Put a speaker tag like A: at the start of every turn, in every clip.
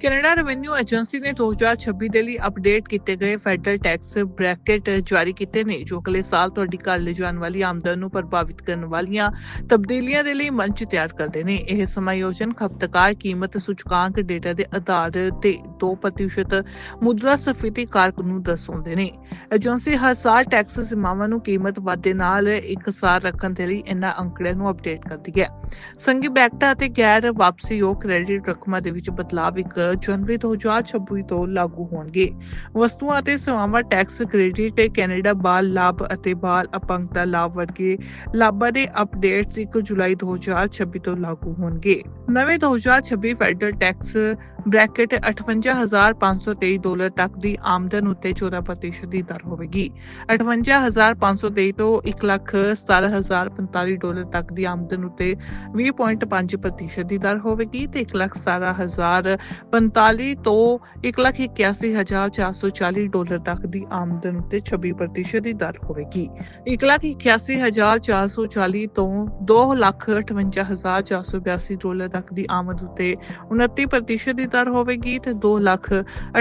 A: Canada revenue agency ਨੇ 2026 ਦੇ ਲਈ ਅਪਡੇਟ ਕੀਤੇ ਗਏ ਫੈਡਰਲ ਟੈਕਸ ਬ੍ਰੈਕਟ ਜਾਰੀ ਕੀਤੇ ਨੇ, ਜੋ ਅਗਲੇ ਸਾਲ ਤੁਹਾਡੀ ਘਰ ਲਿਜਾਣ ਵਾਲੀ ਆਮਦਨ ਨੂੰ ਪ੍ਰਭਾਵਿਤ ਕਰਨ ਵਾਲੀਆਂ ਤਬਦੀਲੀਆਂ ਦੇ ਲਈ ਮੰਚ ਤਿਆਰ ਕਰਦੇ ਨੇ। ਇਹ ਸਮਾਯੋਜਨ ਖਪਤਕਾਰ ਕੀਮਤ ਸੂਚਕਾਂਕ ਡੇਟਾ ਦੇ ਆਧਾਰ ਤੇ 2% ਮੁਦਰਾ ਕਾਰਕ ਨੂੰ ਦਰਸਾਉਂਦੇ ਨੇ। ਏਜੰਸੀ ਹਰ ਸਾਲ ਟੈਕਸ ਸੀਮਾਵਾਂ ਨੂੰ ਕੀਮਤ ਵਾਧੇ ਨਾਲ ਇਕਸਾਰ ਰੱਖਣ ਦੇ ਲਈ ਇਹਨਾਂ ਅੰਕੜਿਆਂ ਨੂੰ ਅਪਡੇਟ ਕਰਦੀ ਹੈ। ਸੰਗੀ ਬੈਕਟਾ ਅਤੇ ਗੈਰ ਵਾਪਸੀਯੋਗ ਕ੍ਰੈਡਿਟ ਰਕਮਾਂ ਦੇ ਵਿੱਚ ਬਦਲਾਅ ਇੱਕ ਜਨਵਰੀ 2026 ਤੋਂ ਲਾਗੂ ਹੋਣਗੇ। ਵਸਤੂਆਂ ਅਤੇ ਸੇਵਾਵਾਂ ਟੈਕਸ ਕ੍ਰੈਡਿਟ ਕੈਨੇਡਾ ਬਾਲ ਲਾਭ ਅਤੇ ਬਾਲ ਅਪੰਗਤਾ ਲਾਭ ਵਰਗੇ ਲਾਭਾਂ ਦੇ ਅਪਡੇਟਸ 1 ਜੁਲਾਈ 2026 ਤੋਂ ਲਾਗੂ ਹੋਣਗੇ। ਨਵੇਂ 2026 ਫੈਡਰਲ ਟੈਕਸ ਬ੍ਰੈਕਟ 58523 ਡਾਲਰ ਤੱਕ ਦੀ ਆਮਦਨ ਉੱਤੇ 14% ਦੀ ਦਰ ਹੋਵੇਗੀ। 58523 ਤੋਂ 117045 ਡਾਲਰ ਤੱਕ ਦੀ ਆਮਦਨ ਉੱਤੇ 20.5% ਦੀ ਦਰ ਹੋਵੇਗੀ ਤੇ 117045 ਤੋਂ 181440 ਡਾਲਰ ਤੱਕ ਦੀ ਆਮਦਨ ਉੱਤੇ 26% ਦੀ ਦਰ ਹੋਵੇਗੀ। 181440 ਤੋਂ 258482 ਡਾਲਰ ਤੱਕ ਦੀ ਆਮਦ ਉੱਤੇ 29% ਦੀ ਦਰ ਹੋਵੇਗੀ ਤੇ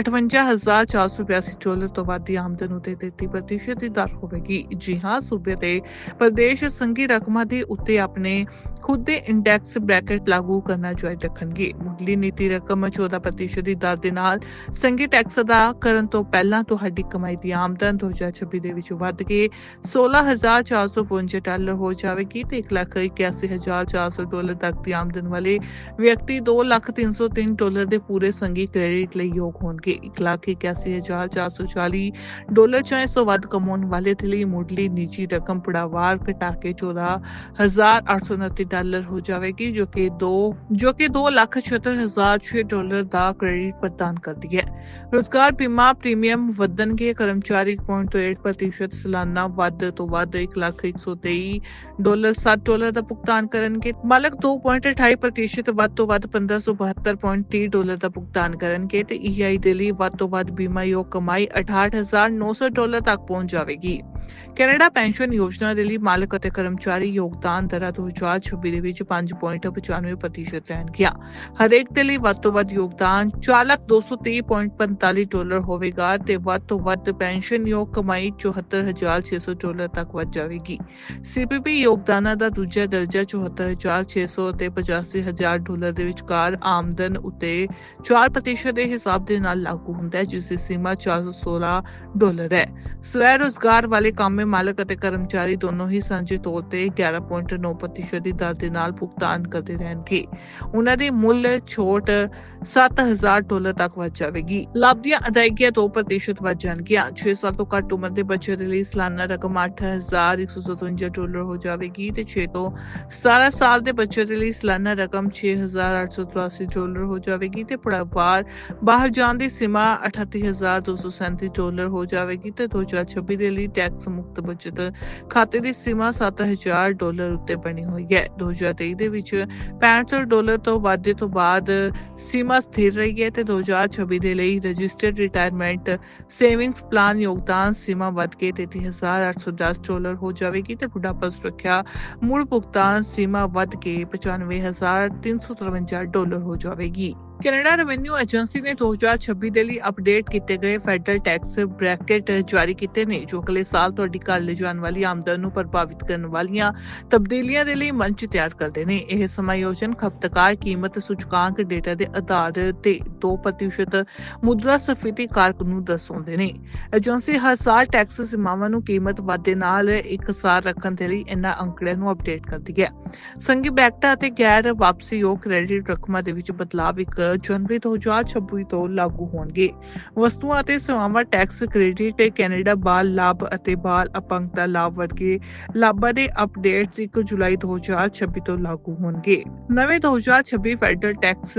A: 258482 ਡਾਲਰ ਤੋਂ ਵੱਧ ਦੀ ਆਮਦਨ ਉਤੇ 33% ਦੀ ਦਰ ਹੋਵੇਗੀ। ਜੀ ਹਾਂ, ਸੂਬੇ ਤੇ ਪ੍ਰਦੇਸ਼ ਸੰਘੀ ਰਕਮਾਂ ਦੇ ਉੱਤੇ ਆਪਣੇ ਖੁਦ ਦੇ ਇੰਡੈਕਸ ਬ੍ਰੈਕਟ ਲਾਗੂ ਕਰਨਾ ਜਾਰੀ ਰੱਖਣਗੇ। ਮੁੱਢਲੀ ਨੀਤੀ ਰਕਮ 14% ਦੀ ਦਰ ਦੇ ਨਾਲ ਸੰਘੀ ਟੈਕਸ ਅਦਾ ਕਰਨ ਤੋਂ ਪਹਿਲਾਂ ਤੁਹਾਡੀ ਕਮਾਈ ਦੀ ਆਮਦਨ 2026 ਦੇ ਵਿੱਚ ਵੱਧ ਕੇ 16455 ਡਾਲਰ ਹੋ ਜਾਵੇਗੀ ਤੇ 181400 ਡਾਲਰ ਤੱਕ ਦੀ ਆਮਦਨ ਵਾਲੇ ਵਿਅਕਤੀ 2303 ਡਾਲਰ ਦੇ ਪੂਰੇ ਸੰਗੀ ਕ੍ਰੈਡਿਟ ਲਈ ਯੋਗ ਹੋਣਗੇ 181440 ਡਾਲਰ ਜਾਂ ਇਸ ਤੋਂ ਵੱਧ ਕਮਾਉਣ ਵਾਲੇ ਦੇ ਲਈ ਮੁੱਢਲੀ ਨਿੱਜੀ ਰਕਮ ਪੜਾਵਾਰ ਘਟਾ ਕੇ 14829 ਡਾਲਰ ਹੋ ਜਾਵੇਗੀ ਜੋ ਕਿ 2 ਜੋ ਕਿ 276006 ਡਾਲਰ ਦਾ ਕ੍ਰੈਡਿਟ ਪ੍ਰਦਾਨ ਕਰਦੀ ਹੈ ਰੋਜ਼ਗਾਰ ਬੀਮਾ ਪ੍ਰੀਮੀਅਮ ਵਧਣਗੇ ਕਰਮਚਾਰੀ 1.8% ਸਾਲਾਨਾ ਵੱਧ ਤੋਂ ਵੱਧ 1,123 ਡਾਲਰ 7 ਡਾਲਰ ਦਾ ਭੁਗਤਾਨ ਕਰਨਗੇ। ਮਾਲਕ 2.28% ਵੱਧ ਤੋਂ ਵੱਧ 1572.30 ਡਾਲਰ ਦਾ ਭੁਗਤਾਨ ਕਰਨਗੇ ਤੇ EI ਦੇ ਲਈ ਵੱਧ ਤੋਂ ਵੱਧ ਬੀਮਾ ਯੋਗ ਕਮਾਈ 68900 ਡਾਲਰ ਤੱਕ ਪਹੁੰਚ ਜਾਵੇਗੀ। ਕੈਨੇਡਾ ਪੈਨਸ਼ਨ ਯੋਜਨਾ ਦੇ ਲਈ ਮਾਲਕ ਅਤੇ ਕਰਮਚਾਰੀ ਯੋਗਦਾਨ ਦਰਾਂ 2026 ਦੇ ਵਿੱਚ 5.95% ਰਹਿਣਗੀਆਂ ਹਰੇਕ ਦੇ ਲਈ ਵੱਧ ਤੋਂ ਵੱਧ ਯੋਗਦਾਨ 4230.45 ਡਾਲਰ ਹੋਵੇਗਾ ਤੇ ਵੱਧ ਤੋਂ ਵੱਧ ਪੈਨਸ਼ਨ ਯੋਗ ਕਮਾਈ 74600 ਡਾਲਰ ਤੱਕ ਵੱਧ ਜਾਵੇਗੀ। ਸੀਪੀਪੀ ਯੋਗਦਾਨਾਂ ਦਾ ਦੂਜਾ ਦਰਜਾ 74600 ਅਤੇ 85000 ਡਾਲਰ ਦੇ ਵਿਚਕਾਰ ਆਮਦਨ ਉਤੇ 4% ਦੇ ਹਿਸਾਬ ਦੇ ਨਾਲ ਲਾਗੂ ਹੁੰਦਾ ਹੈ, ਜਿਸ ਦੀ ਸੀਮਾ 416 ਡਾਲਰ ਹੈ। ਸਵੈ ਰੋਜ਼ਗਾਰ ਵਾਲੇ ਕਾਮੇ ਮਾਲਕ ਅਤੇ ਕਰਮਚਾਰੀ ਦੋਨੋਂ ਹੀ ਸਾਂਝੇ ਤੌਰ ਤੇ 11.9% ਦੀ ਦਰ ਦੇ ਨਾਲ ਭੁਗਤਾਨ ਕਰਦੇ ਰਹਿਣਗੇ। ਉਹਨਾਂ ਦੀ ਮੁੱਲ ਛੋਟ 7000 ਡਾਲਰ ਤੱਕ ਵੱਧ ਜਾਵੇਗੀ। ਲਾਭ ਦੀਆਂ ਅਦਾਇਗੀਆਂ 2% ਵੱਧ ਜਾਣਗੀਆਂ। 6 ਸਾਲ ਤੋਂ ਘੱਟ ਉਮਰ ਦੇ ਬੱਚੇ ਦੇ ਲਈ ਸਾਲਾਨਾ ਰਕਮ 8157 ਡਾਲਰ ਹੋ ਜਾਵੇਗੀ ਤੇ 6 ਤੋਂ 17 ਸਾਲ ਦੇ ਬੱਚੇ ਦੇ ਲਈ ਸਾਲਾਨਾ ਰਕਮ 6883 ਡਾਲਰ ਹੋ ਜਾਵੇਗੀ ਤੇ ਪਰਿਵਾਰ ਬਾਹਰ ਜਾਣ ਦੀ ਸੀਮਾ 38237 ਡਾਲਰ ਹੋ ਜਾਵੇਗੀ ਤੇ 2026 ਦੇ ਲਈ ਟੈਕਸ ਮੁਕਤ ਬਚਤ। ਖਾਤੇ ਦੀ ਸੀਮਾ 7000 ਡਾਲਰ ਉੱਤੇ ਬਣੀ ਹੋਈ ਹੈ। 2023 ਦੇ ਵਿੱਚ 65 ਡਾਲਰ ਤੋਂ ਵਾਧੇ ਤੋਂ ਬਾਅਦ ਸੀਮਾ ਸਥਿਰ ਰਹੀ ਹੈ ਤੇ 2026 ਦੇ ਲਈ ਰਜਿਸਟਰਡ ਰਿਟਾਇਰਮੈਂਟ ਸੇਵਿੰਗਸ ਪਲਾਨ ਯੋਗਦਾਨ ਸੀਮਾ ਵੱਧ ਕੇ 33810 ਡਾਲਰ ਹੋ ਜਾਵੇਗੀ ਤੇ ਬੁਢਾਪਾ ਸੁਰੱਖਿਆ, ਮੁੜ ਭੁਗਤਾਨ ਸੀਮਾ ਵੱਧ ਕੇ 95353 ਡਾਲਰ ਹੋ ਜਾਵੇਗੀ। ਕੈਨੇਡਾ ਰੈਵਨਿਊ ਏਜੰਸੀ ਨੇ 2026 ਦੇ ਲਈ ਅਪਡੇਟ ਕੀਤੇ ਗਏ ਫੈਡਰਲ ਟੈਕਸ ਬ੍ਰੈਕਟ ਜਾਰੀ ਕੀਤੇ ਨੇ, ਜੋ ਅਗਲੇ ਸਾਲ ਤੁਹਾਡੀ ਘਰ ਲਿਜਾਣ ਵਾਲੀ ਆਮਦਨ ਨੂੰ ਪ੍ਰਭਾਵਿਤ ਕਰਨ ਵਾਲੀਆਂ ਤਬਦੀਲੀਆਂ ਦੇ ਲਈ ਮੰਚ ਤਿਆਰ ਕਰਦੇ ਨੇ। ਇਹ ਸਮਾਯੋਜਨ ਖਪਤਕਾਰ ਕੀਮਤ ਸੂਚਕਾਂਕ ਡੇਟਾ ਦੇ ਆਧਾਰ ਤੇ 2% ਮੁਦਰਾ ਕਾਰਕ ਨੂੰ ਦਰਸਾਉਂਦੇ ਨੇ। ਏਜੰਸੀ ਹਰ ਸਾਲ ਟੈਕਸ ਸੀਮਾਵਾਂ ਨੂੰ ਕੀਮਤ ਵਾਧੇ ਨਾਲ ਇਕਸਾਰ ਰੱਖਣ ਦੇ ਲਈ ਇਹਨਾਂ ਅੰਕੜਿਆਂ ਨੂੰ ਅਪਡੇਟ ਕਰਦੀ ਹੈ। ਸੰਗੀ ਬੈਕਟਾ ਅਤੇ ਗੈਰ ਵਾਪਸੀਯੋਗ ਕ੍ਰੈਡਿਟ ਰਕਮਾਂ ਦੇ ਵਿੱਚ ਬਦਲਾਅ ਇੱਕ ਜਨਵਰੀ 2026 ਤੋਂ ਲਾਗੂ ਹੋਣਗੇ। ਵਸਤੂਆਂ ਅਤੇ ਸੇਵਾਵਾਂ ਟੈਕਸ ਕ੍ਰੈਡਿਟ ਕੈਨੇਡਾ ਬਾਲ ਲਾਭ ਅਤੇ ਬਾਲ ਅਪੰਗਤਾ ਲਾਭ ਵਰਗੇ ਲਾਭਾਂ ਦੇ ਅਪਡੇਟਸ 1 ਜੁਲਾਈ 2026 ਤੋਂ ਲਾਗੂ ਹੋਣਗੇ। ਨਵੇਂ 2026 ਫੈਡਰਲ ਟੈਕਸ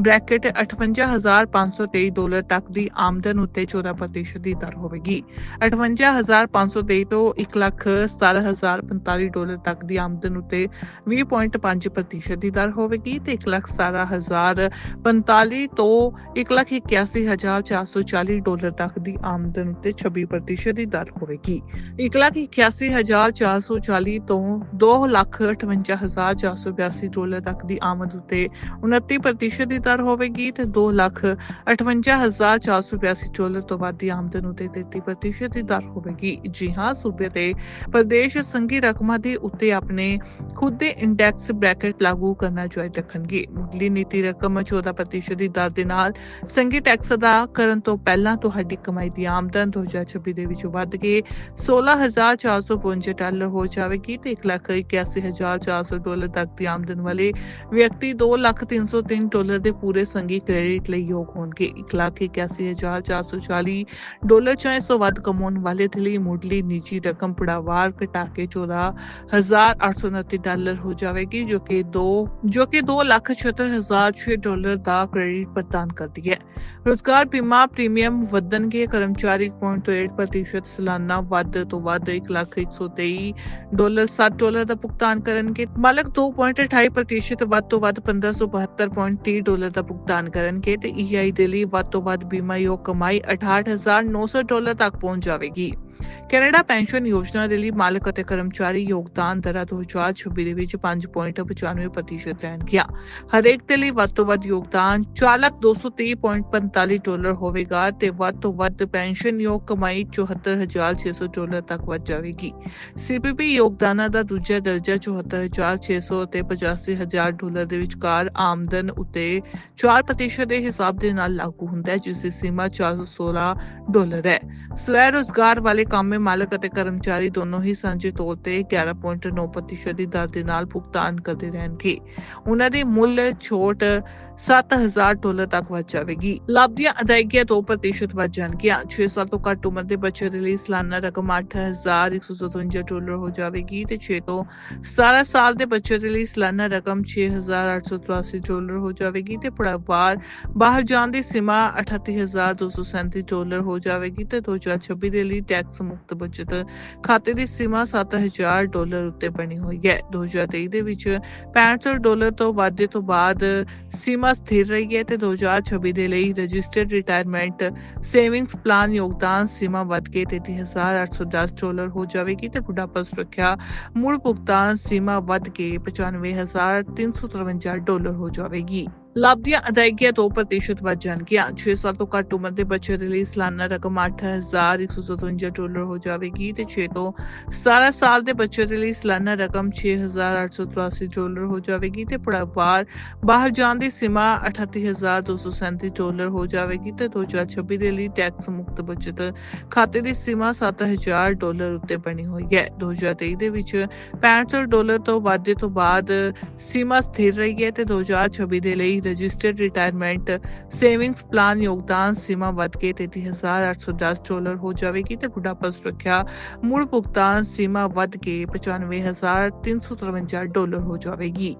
A: ਬ੍ਰੈਕਟ 58523 ਡਾਲਰ ਤੱਕ ਦੀ ਆਮਦਨ ਉੱਤੇ 14% ਦੀ ਦਰ ਹੋਵੇਗੀ। 58523 ਤੋਂ 117045 ਡਾਲਰ ਤੱਕ ਦੀ ਆਮਦਨ ਉੱਤੇ 20.5% ਦੀ ਦਰ ਹੋਵੇਗੀ ਤੇ 117045 45 ਤੋਂ 181440 ਡਾਲਰ ਤੱਕ ਦੀ ਆਮਦਨ ਉੱਤੇ 26% ਦੀ ਦਰ ਹੋਵੇਗੀ। 181440 ਤੋਂ 258482 ਡਾਲਰ ਤੱਕ ਦੀ ਆਮਦ ਉੱਤੇ 29% ਦੀ ਦਰ ਹੋਵੇਗੀ ਤੇ 258482 ਡਾਲਰ ਤੋਂ ਵੱਧ ਦੀ ਆਮਦਨ ਉੱਤੇ 33% ਦੀ ਦਰ ਹੋਵੇਗੀ। ਜੀ ਹਾਂ, ਸੂਬੇ ਤੇ ਪ੍ਰਦੇਸ਼ ਸੰਘੀ ਰਕਮਾਂ ਦੇ ਉੱਤੇ ਆਪਣੇ ਖੁਦ ਦੇ ਇੰਡੈਕਸ ਬ੍ਰੈਕਟ ਲਾਗੂ ਕਰਨਾ ਜਾਰੀ ਰੱਖਣਗੇ। ਮੁੱਢਲੀ ਨੀਤੀ ਰਕਮ 14% ਦੀ ਦਰ ਦੇ ਨਾਲ ਸੰਘੀ ਟੈਕਸ ਅਦਾ ਕਰਨ ਤੋਂ ਪਹਿਲਾਂ ਤੁਹਾਡੀ ਕਮਾਈ ਦੀ ਆਮਦਨ 2026 ਦੇ ਵਿੱਚ ਵੱਧ ਕੇ 16452 ਡਾਲਰ ਹੋ ਜਾਵੇਗੀ ਤੇ 181400 ਡਾਲਰ ਤੱਕ ਦੀ ਆਮਦਨ ਵਾਲੇ ਵਿਅਕਤੀ 2303 ਡਾਲਰ ਦੇ ਪੂਰੇ ਸੰਘੀ ਕ੍ਰੈਡਿਟ ਲਈ ਯੋਗ ਹੋਣਗੇ। 181440 ਡਾਲਰ ਜਾਂ ਇਸ ਤੋਂ ਵੱਧ ਕਮਾਉਣ ਵਾਲੇ ਦੇ ਲਈ ਮੁੱਢਲੀ ਨਿੱਜੀ ਰਕਮ ਪੜਾਵਾਰ ਘਟਾ ਕੇ 14829 ਡਾਲਰ ਹੋ ਜਾਵੇਗੀ, ਜੋ ਕਿ 2 ਜੋ ਕਿ 276006 ਡਾਲਰ ਦਾ ਕ੍ਰੈਡਿਟ ਪ੍ਰਦਾਨ ਕਰਦੀ ਹੈ ਰੋਜ਼ਗਾਰ ਬੀਮਾ ਪ੍ਰੀਮੀਅਮ ਵਧਣਗੇ ਕਰਮਚਾਰੀ 0.8% ਸਾਲਾਨਾ ਵੱਧ ਤੋਂ ਵੱਧ 1,123 ਡਾਲਰ 7 ਡਾਲਰ ਦਾ ਭੁਗਤਾਨ ਕਰਨਗੇ ਮਾਲਕ 2.28% ਵੱਧ ਤੋਂ ਵੱਧ 1572.30 ਡਾਲਰ ਦਾ ਭੁਗਤਾਨ ਕਰਨਗੇ ਤੇ EI ਦੇ ਲਈ ਵੱਧ ਤੋਂ ਵੱਧ ਬੀਮਾ ਯੋਗ ਕਮਾਈ 68900 ਡਾਲਰ ਤੱਕ ਪਹੁੰਚ ਜਾਵੇਗੀ ਕੈਨੇਡਾ ਪੈਨਸ਼ਨ ਯੋਜਨਾ ਦੇ ਲਈ ਮਾਲਕ ਅਤੇ ਕਰਮਚਾਰੀ ਯੋਗਦਾਨ ਦਰਾਂ 2026 ਦੇ ਵਿੱਚ 5.95% ਰਹਿਣਗੀਆਂ ਹਰੇਕ ਦੇ ਲਈ ਵੱਧ ਤੋਂ ਵੱਧ ਯੋਗਦਾਨ 4230.45 ਡਾਲਰ ਹੋਵੇਗਾ ਤੇ ਵੱਧ ਤੋਂ ਵੱਧ ਪੈਨਸ਼ਨ ਯੋਗ ਕਮਾਈ 74600 ਡਾਲਰ ਤੱਕ ਵੱਧ ਜਾਵੇਗੀ। ਸੀਪੀਪੀ ਯੋਗਦਾਨਾਂ ਦਾ ਦੂਜਾ ਦਰਜਾ 74600 ਅਤੇ 85000 ਡਾਲਰ ਦੇ ਵਿਚਕਾਰ ਆਮਦਨ ਉਤੇ 4% ਦੇ ਹਿਸਾਬ ਦੇ ਨਾਲ ਲਾਗੂ ਹੁੰਦਾ ਹੈ, ਜਿਸ ਦੀ ਸੀਮਾ 416 ਡਾਲਰ ਹੈ। ਸਵੈ ਰੋਜ਼ਗਾਰ ਵਾਲੇ ਕਾਮੇ ਮਾਲਕ ਅਤੇ ਕਰਮਚਾਰੀ ਦੋਨੋਂ ਹੀ ਸਾਂਝੇ ਤੌਰ ਤੇ 11.9% ਦੀ ਦਰ ਦੇ ਨਾਲ ਭੁਗਤਾਨ ਕਰਦੇ ਰਹਿਣਗੇ। ਉਹਨਾਂ ਦੀ ਮੁੱਲ ਛੋਟ 7000 ਡਾਲਰ ਤੱਕ ਵੱਧ ਜਾਵੇਗੀ। ਲਾਭ ਦੀਆਂ ਅਦਾਇਗੀਆਂ 2% ਵੱਧ ਜਾਣਗੀਆਂ। 6 ਸਾਲ ਤੋਂ ਘੱਟ ਉਮਰ ਦੇ ਬੱਚੇ ਦੇ ਲਈ ਸਾਲਾਨਾ ਰਕਮ 8157 ਡਾਲਰ ਹੋ ਜਾਵੇਗੀ ਤੇ 6 ਤੋਂ 17 ਸਾਲ ਦੇ ਬੱਚੇ ਦੇ ਲਈ ਸਾਲਾਨਾ ਰਕਮ 6883 ਡਾਲਰ ਹੋ ਜਾਵੇਗੀ ਤੇ ਪਰਿਵਾਰ ਬਾਹਰ ਜਾਣ ਦੀ ਸੀਮਾ 38237 ਡਾਲਰ ਹੋ ਜਾਵੇਗੀ ਤੇ 2026 ਦੇ ਲਈ ਟੈਕਸ ਮੁਕਤ ਬਚਤ ਖਾਤੇ ਦੀ ਸੀਮਾ 7000 ਡਾਲਰ ਉੱਤੇ ਬਣੀ ਹੋਈ ਹੈ। 2023 ਦੇ ਵਿੱਚ 65 ਡਾਲਰ ਤੋਂ ਵਾਧੇ ਤੋਂ ਬਾਅਦ ਸੀਮਾ ਸਥਿਰ ਰਹੀ ਹੈ ਤੇ 2026 ਦੇ ਲਈ ਰਜਿਸਟਰਡ ਰਿਟਾਇਰਮੈਂਟ ਸੇਵਿੰਗਸ ਪਲਾਨ ਯੋਗਦਾਨ ਸੀਮਾ ਵੱਧ ਕੇ 33810 ਡਾਲਰ ਹੋ ਜਾਵੇਗੀ ਤੇ ਬੁਢਾਪਾ ਸੁਰੱਖਿਆ ਮੁੜ ਭੁਗਤਾਨ ਸੀਮਾ ਵੱਧ ਕੇ 95353 ਡਾਲਰ ਹੋ ਜਾਵੇਗੀ। ਲਾਭ ਦੀਆਂ ਅਦਾਇਗੀਆਂ 2% ਵੱਧ ਜਾਣਗੀਆਂ। 6 ਸਾਲ ਤੋਂ ਘੱਟ ਉਮਰ ਦੇ ਬੱਚੇ ਦੇ ਲਈ ਸਾਲਾਨਾ ਰਕਮ 8157 ਡਾਲਰ ਹੋ ਜਾਵੇਗੀ ਤੇ 6 ਤੋਂ 17 ਸਾਲ ਦੇ ਬੱਚੇ ਦੇ ਲਈ ਸਾਲਾਨਾ ਰਕਮ 6883 ਡਾਲਰ ਹੋ ਜਾਵੇਗੀ ਤੇ ਪਰਿਵਾਰ ਬਾਹਰ ਜਾਣ ਦੀ ਸੀਮਾ 38237 ਡਾਲਰ ਹੋ ਜਾਵੇਗੀ ਤੇ 2026 ਦੇ ਲਈ ਟੈਕਸ ਮੁਕਤ ਬਚਤ ਖਾਤੇ ਦੀ ਸੀਮਾ 7000 ਡਾਲਰ ਉੱਤੇ ਬਣੀ ਹੋਈ ਹੈ। 2023 ਦੇ ਵਿੱਚ 65 ਡਾਲਰ ਤੋਂ ਵਾਧੇ ਤੋਂ ਬਾਅਦ ਸੀਮਾ ਸਥਿਰ ਰਹੀ ਹੈ ਤੇ 2026 ਦੇ ਲਈ ਰਜਿਸਟਰਡ ਰਿਟਾਇਰਮੈਂਟ ਸੇਵਿੰਗਸ ਪਲਾਨ ਯੋਗਦਾਨ ਸੀਮਾ ਵਧ ਕੇ 33810 ਡਾਲਰ ਹੋ ਜਾਵੇਗੀ ਤੇ ਬੁਢਾਪਾ ਸੁਰੱਖਿਆ ਮੁੜ ਭੁਗਤਾਨ ਸੀਮਾ ਵੱਧ ਕੇ 95353 ਡਾਲਰ ਹੋ ਜਾਵੇਗੀ।